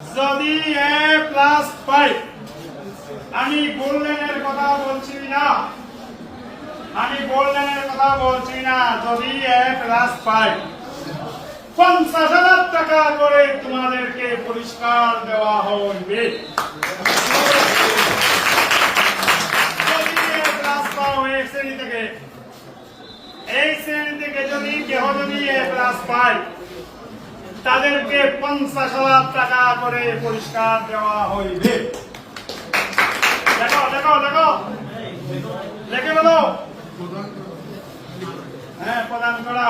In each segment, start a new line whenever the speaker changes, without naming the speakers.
যদি এ plus five আমি গোল্ডেনের কথা বলছি না। আমি গোল্ডেনের কথা বলছি না, যদি এ প্লাস ফাইভ পঞ্চাশ হাজার টাকা করে তোমাদেরকে পুরস্কার দেওয়া পাও এই শ্রেণি থেকে। এই শ্রেণি থেকে যদি কেহ যদি এ প্লাস পায় তাদেরকে পঞ্চাশ হাজার টাকা করে পুরস্কার দেওয়া হইবে। লেখো লেখে বলো হ্যাঁ প্রদান করা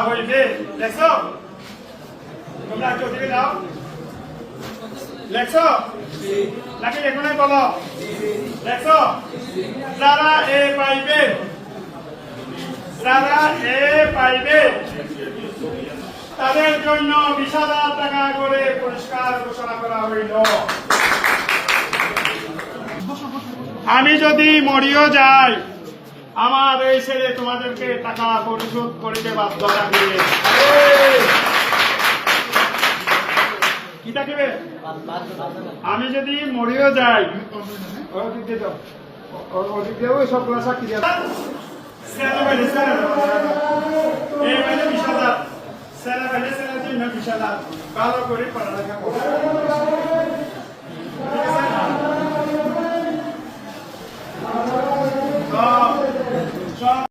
বলো? এ পাইবে, যারা এ পাইবে জন্য বিশ হাজার টাকা করে পুরস্কার ঘোষণা করা হইল। আমি যদি মরিও যাই, আমার এই ছেলে তোমাদেরকে টাকা পরিশোধ করিতে বাধ্য থাকবে কি থাকিবে? আমি যদি মরিও যাই ওদিক দিয়ে যাও ওদিক দিয়েও সবগুলো সাক্ষী দিয়ে দাও। ছেলে বাইরে ছেলে এই বাইরে বিশ হাজার ছেলে বাইরে ছেলের জন্য বিশ হাজার ভালো করে পড়ালেখা করো